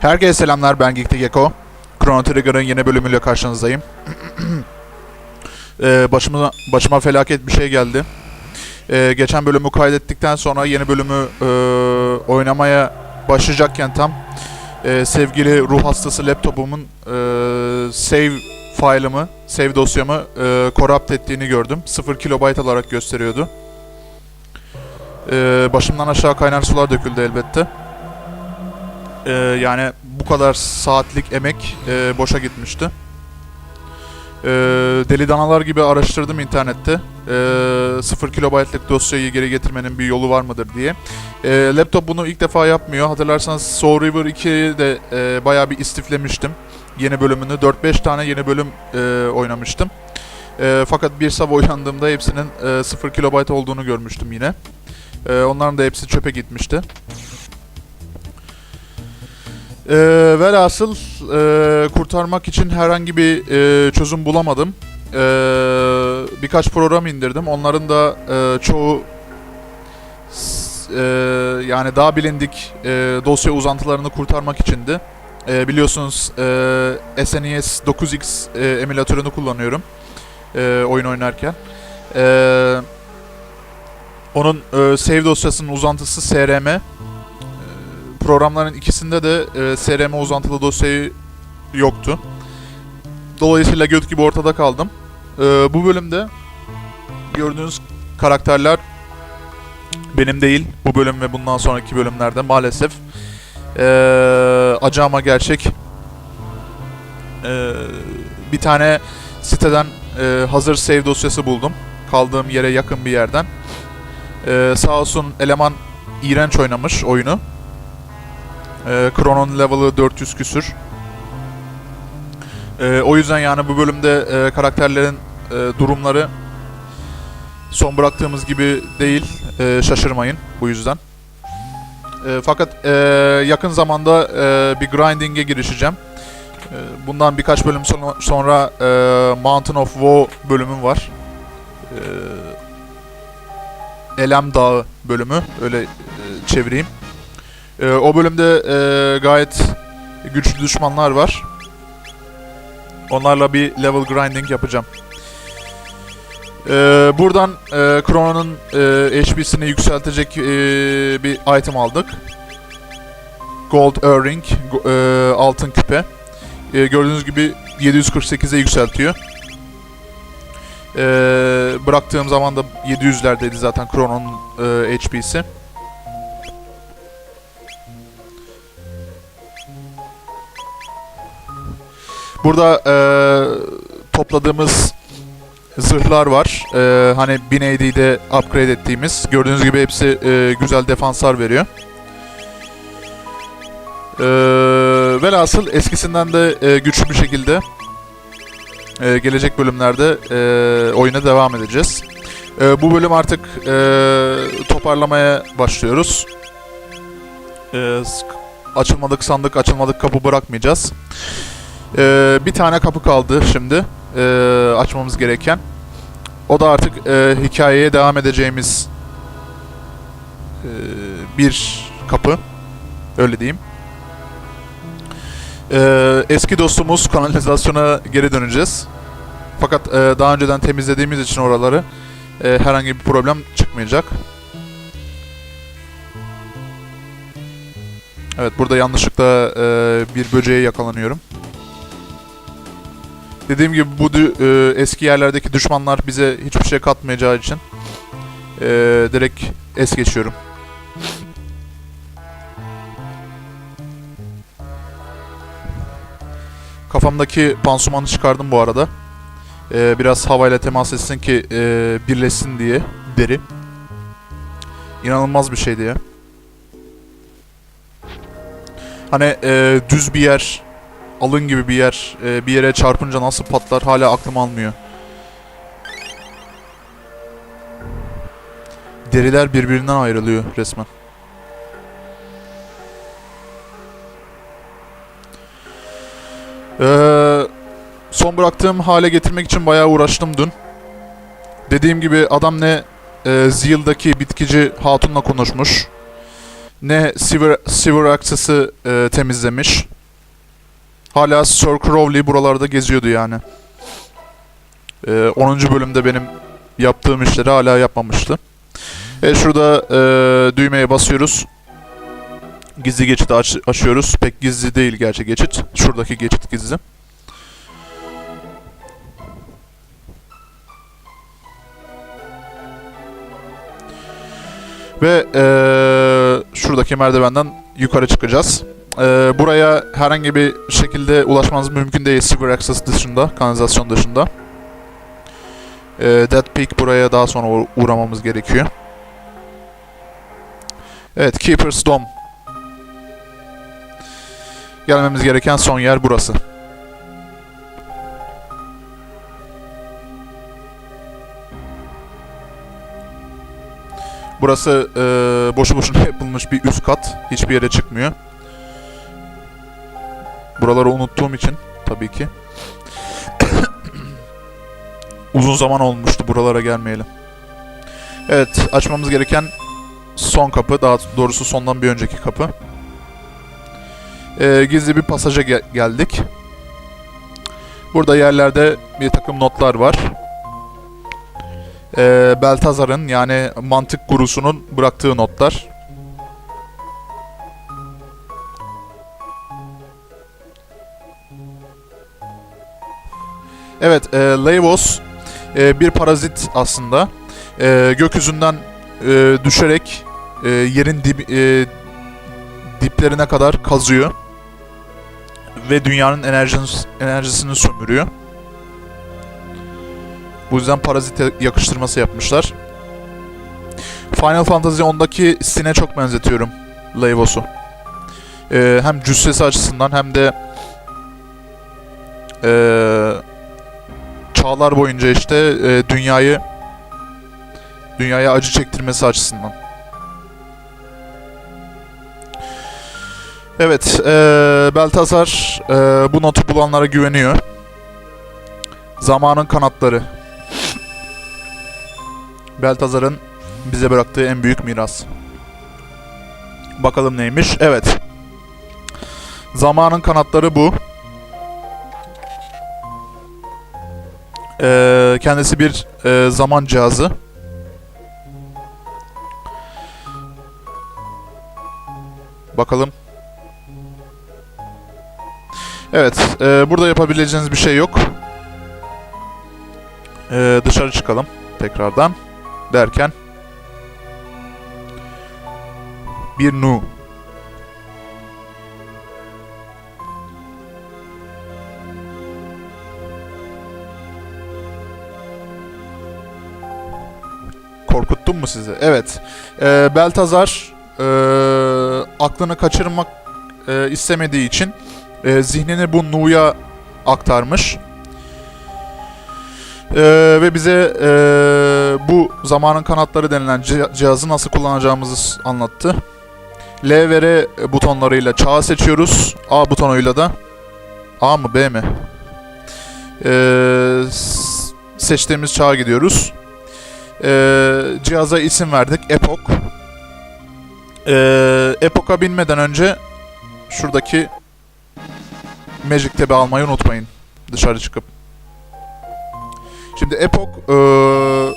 Herkese selamlar ben Geek'te Gecko. Chrono Trigger'ın yeni bölümüyle karşınızdayım. ee, başıma, başıma felaket bir şey geldi. Ee, geçen bölümü kaydettikten sonra yeni bölümü e, oynamaya başlayacakken tam e, sevgili ruh hastası laptopumun e, save file'ımı, save dosyamı e, corrupt ettiğini gördüm. 0 kilobayt olarak gösteriyordu. Ee, başımdan aşağı kaynar sular döküldü elbette. Ee, yani bu kadar saatlik emek e, boşa gitmişti. Ee, deli danalar gibi araştırdım internette. Ee, 0 kilobaytlık dosyayı geri getirmenin bir yolu var mıdır diye. Ee, laptop bunu ilk defa yapmıyor. Hatırlarsanız Soul River 2'yi de e, bayağı bir istiflemiştim. Yeni bölümünü. 4-5 tane yeni bölüm e, oynamıştım. E, fakat bir sabah uyandığımda hepsinin e, 0 kilobayt olduğunu görmüştüm yine. E, onların da hepsi çöpe gitmişti. E, velhasıl e, kurtarmak için herhangi bir e, çözüm bulamadım. E, birkaç program indirdim. Onların da e, çoğu e, yani daha bilindik e, dosya uzantılarını kurtarmak içindi. E, biliyorsunuz e, SNES 9X e, emülatörünü kullanıyorum e, oyun oynarken. E, onun e, save dosyasının uzantısı SRM. E, programların ikisinde de e, SRM uzantılı dosyayı yoktu. Dolayısıyla göt gibi ortada kaldım. E, bu bölümde gördüğünüz karakterler benim değil. Bu bölüm ve bundan sonraki bölümlerde maalesef e, acı gerçek e, bir tane siteden e, hazır save dosyası buldum. Kaldığım yere yakın bir yerden. Ee, sağ olsun eleman iğrenç oynamış oyunu. Ee, Chrono'nun level'ı 400 küsür. Ee, o yüzden yani bu bölümde e, karakterlerin e, durumları son bıraktığımız gibi değil. E, şaşırmayın bu yüzden. E, fakat e, yakın zamanda e, bir grinding'e girişeceğim. E, bundan birkaç bölüm sonra, sonra e, Mountain of Woe bölümüm var. E, Elem Dağı bölümü öyle e, çevireyim. E, o bölümde e, gayet güçlü düşmanlar var. Onlarla bir level grinding yapacağım. E, buradan e, Chrono'nun e, HP'sini yükseltecek e, bir item aldık. Gold Earring, e, altın küpe. E, gördüğünüz gibi 748'e yükseltiyor. Ee, bıraktığım zaman da 700'lerdeydi zaten Chrono'nun e, HP'si. Burada e, topladığımız zırhlar var. E, hani 1000 AD'de upgrade ettiğimiz. Gördüğünüz gibi hepsi e, güzel defanslar veriyor. E, velhasıl eskisinden de e, güçlü bir şekilde ee, gelecek bölümlerde e, oyuna devam edeceğiz. E, bu bölüm artık e, toparlamaya başlıyoruz. E, açılmadık sandık, açılmadık kapı bırakmayacağız. E, bir tane kapı kaldı şimdi e, açmamız gereken. O da artık e, hikayeye devam edeceğimiz e, bir kapı. Öyle diyeyim. Ee, eski dostumuz kanalizasyona geri döneceğiz. Fakat e, daha önceden temizlediğimiz için oraları e, herhangi bir problem çıkmayacak. Evet burada yanlışlıkla e, bir böceğe yakalanıyorum. Dediğim gibi bu e, eski yerlerdeki düşmanlar bize hiçbir şey katmayacağı için e, direkt es geçiyorum. Kafamdaki pansumanı çıkardım bu arada. Ee, biraz havayla temas etsin ki e, birleşsin diye deri. İnanılmaz bir şeydi ya. Hani e, düz bir yer, alın gibi bir yer, e, bir yere çarpınca nasıl patlar hala aklım almıyor. Deriler birbirinden ayrılıyor resmen. Ee, son bıraktığım hale getirmek için bayağı uğraştım dün. Dediğim gibi adam ne e, Zeal'daki bitkici hatunla konuşmuş. ne Sewer, Sewer Access'ı e, temizlemiş. Hala Sir Crowley buralarda geziyordu yani. E, 10. bölümde benim yaptığım işleri hala yapmamıştı. E, şurada e, düğmeye basıyoruz. Gizli geçidi aç, açıyoruz. Pek gizli değil gerçi geçit. Şuradaki geçit gizli. Ve eee, şuradaki merdivenden yukarı çıkacağız. Eee, buraya herhangi bir şekilde ulaşmanız mümkün değil Sewer Access dışında, kanalizasyon dışında. Eee Dead Peak buraya daha sonra uğ- uğramamız gerekiyor. Evet, Keeper's Dome. Gelmemiz gereken son yer burası. Burası eee boşu boşuna yapılmış bir üst kat. Hiçbir yere çıkmıyor. Buraları unuttuğum için tabii ki. Uzun zaman olmuştu buralara gelmeyelim. Evet, açmamız gereken son kapı. Daha doğrusu sondan bir önceki kapı. Eee, gizli bir pasaja gel- geldik. Burada yerlerde bir takım notlar var. Eee Beltazar'ın yani mantık gurusunun bıraktığı notlar. Evet, e, Leivos e, bir parazit aslında. E, gökyüzünden e, düşerek e, yerin dip, e, diplerine kadar kazıyor ve dünyanın enerjisini, enerjisini sömürüyor. Bu yüzden parazite yakıştırması yapmışlar. Final Fantasy 10'daki Sin'e çok benzetiyorum Leivos'u. Ee, hem cüssesi açısından hem de ee, çağlar boyunca işte ee, dünyayı dünyaya acı çektirmesi açısından. Evet, ee, Beltazar ee, bu notu bulanlara güveniyor. Zamanın kanatları. Beltazar'ın bize bıraktığı en büyük miras. Bakalım neymiş? Evet. Zamanın kanatları bu. Ee, kendisi bir e, zaman cihazı. Bakalım. Evet, e, burada yapabileceğiniz bir şey yok. E, dışarı çıkalım tekrardan derken bir nu. Korkuttum mu sizi? Evet. Ee, Beltazar ee, aklını kaçırmak ee, istemediği için ee, zihnini bu Nu'ya aktarmış. Ee, ve bize ee, bu zamanın kanatları denilen ci- cihazı nasıl kullanacağımızı anlattı. L ve R butonlarıyla çağı seçiyoruz. A butonuyla da A mı B mi? Ee, seçtiğimiz çağa gidiyoruz. Ee, cihaza isim verdik. Epoch. Ee, Epoch'a binmeden önce şuradaki Magic Tab'i almayı unutmayın. Dışarı çıkıp. Şimdi Epoch eee,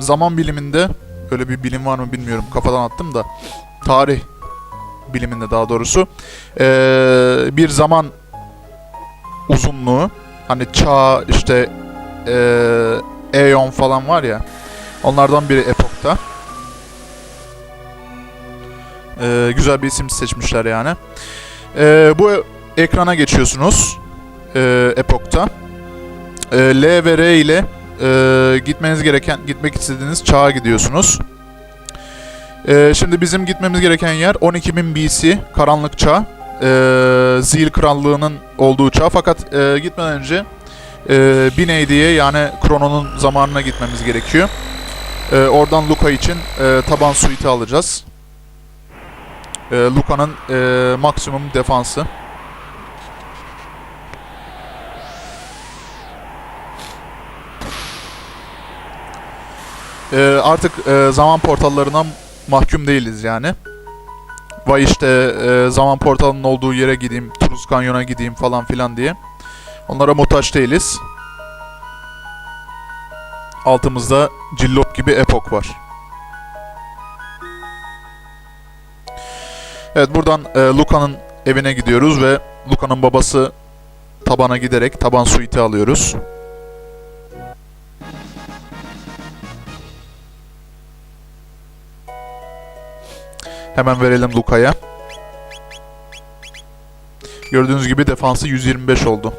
zaman biliminde öyle bir bilim var mı bilmiyorum kafadan attım da tarih biliminde daha doğrusu eee, bir zaman uzunluğu hani çağ işte eee Eon falan var ya onlardan biri Epoch'ta. Eee, güzel bir isim seçmişler yani. Eee, bu ekrana geçiyorsunuz eee Epoch'ta. E, L ve R ile e, gitmeniz gereken, gitmek istediğiniz çağa gidiyorsunuz. E, şimdi bizim gitmemiz gereken yer 12.000 BC, karanlık çağ. E, Zil Krallığı'nın olduğu çağ. Fakat e, gitmeden önce e, 1000 AD'ye yani Krono'nun zamanına gitmemiz gerekiyor. E, oradan Luka için e, taban suite'i alacağız. E, Luka'nın e, maksimum defansı. Ee, artık e, zaman portallarına mahkum değiliz yani. Vay işte e, zaman portalının olduğu yere gideyim, Turuz Kanyon'a gideyim falan filan diye. Onlara muhtaç değiliz. Altımızda cillop gibi epok var. Evet buradan e, Luka'nın evine gidiyoruz ve Luka'nın babası tabana giderek taban suiti alıyoruz. Hemen verelim Luka'ya. Gördüğünüz gibi defansı 125 oldu.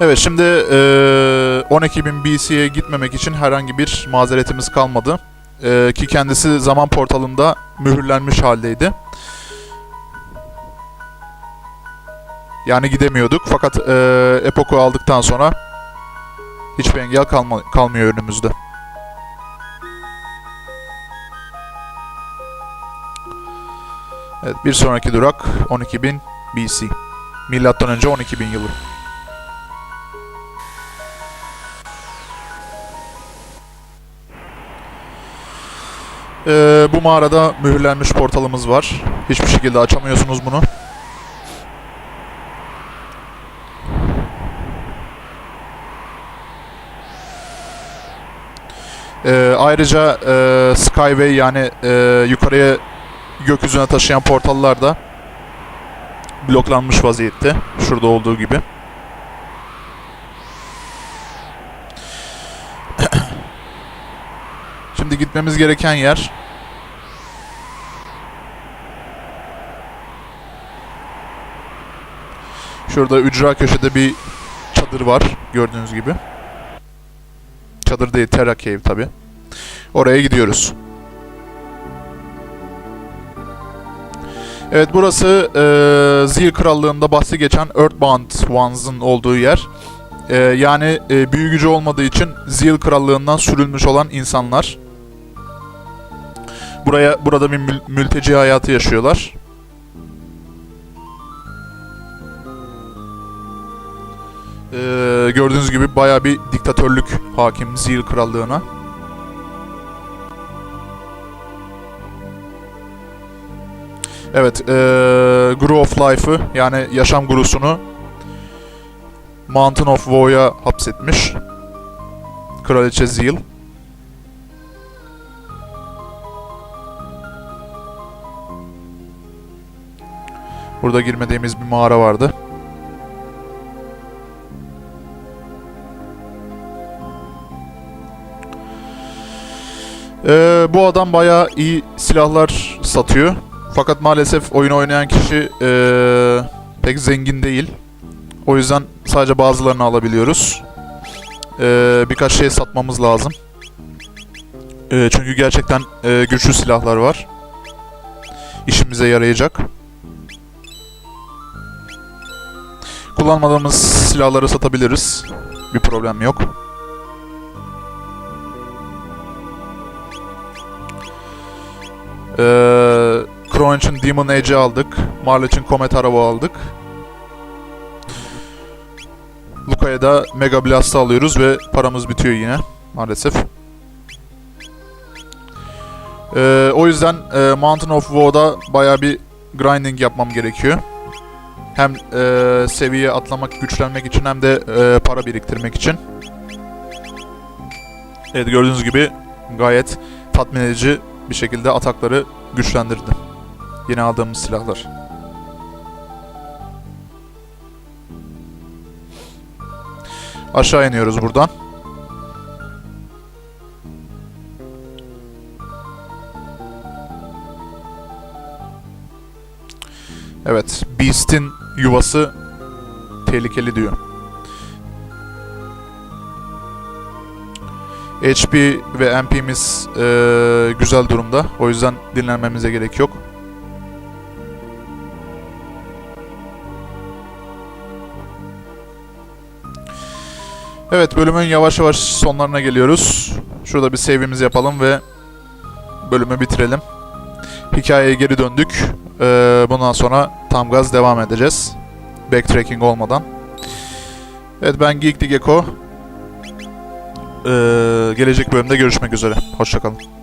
Evet şimdi eee 12.000 BC'ye gitmemek için herhangi bir mazeretimiz kalmadı. Eee, ki kendisi zaman portalında mühürlenmiş haldeydi. Yani gidemiyorduk fakat eee Epok'u aldıktan sonra hiçbir engel kalma, kalmıyor önümüzde. Evet bir sonraki durak 12.000 BC. Milattan önce 12.000 yılı. Ee, bu mağarada mühürlenmiş portalımız var. Hiçbir şekilde açamıyorsunuz bunu. Ee, ayrıca e, Skyway yani e, yukarıya gökyüzüne taşıyan portallar da bloklanmış vaziyette. Şurada olduğu gibi. Şimdi gitmemiz gereken yer Şurada ücra köşede bir çadır var gördüğünüz gibi. Çadır değil, Terra Cave tabi. Oraya gidiyoruz. Evet burası e, Zil Krallığı'nda bahsi geçen Earthbound Ones'ın olduğu yer. E, yani e, büyü gücü olmadığı için Zil Krallığı'ndan sürülmüş olan insanlar. Buraya burada bir mül- mülteci hayatı yaşıyorlar. E, gördüğünüz gibi baya bir diktatörlük hakim Zil Krallığı'na. Evet, eee Grow of Life'ı yani yaşam gurusunu Mountain of Woe'ya hapsetmiş. Kraliçe Zeal. Burada girmediğimiz bir mağara vardı. Eee, bu adam bayağı iyi silahlar satıyor. Fakat maalesef oyunu oynayan kişi eee, pek zengin değil. O yüzden sadece bazılarını alabiliyoruz. Eee, birkaç şey satmamız lazım. Eee, çünkü gerçekten eee, güçlü silahlar var. İşimize yarayacak. Kullanmadığımız silahları satabiliriz. Bir problem yok. Kron için Demon Age'i aldık. Marl için Comet araba aldık. Luka'ya da Mega Blast'ı alıyoruz ve paramız bitiyor yine maalesef. Ee, o yüzden e, Mountain of Woe'da baya bir grinding yapmam gerekiyor. Hem e, seviye atlamak, güçlenmek için hem de e, para biriktirmek için. Evet gördüğünüz gibi gayet tatmin edici bir şekilde atakları güçlendirdi. Yeni aldığımız silahlar. Aşağı iniyoruz buradan. Evet, Beast'in yuvası tehlikeli diyor. HP ve MP'miz eee, güzel durumda. O yüzden dinlenmemize gerek yok. Evet bölümün yavaş yavaş sonlarına geliyoruz. Şurada bir save'imizi yapalım ve bölümü bitirelim. Hikayeye geri döndük. Ee, bundan sonra tam gaz devam edeceğiz. Backtracking olmadan. Evet ben Geekly Gecko. Ee, gelecek bölümde görüşmek üzere. Hoşçakalın.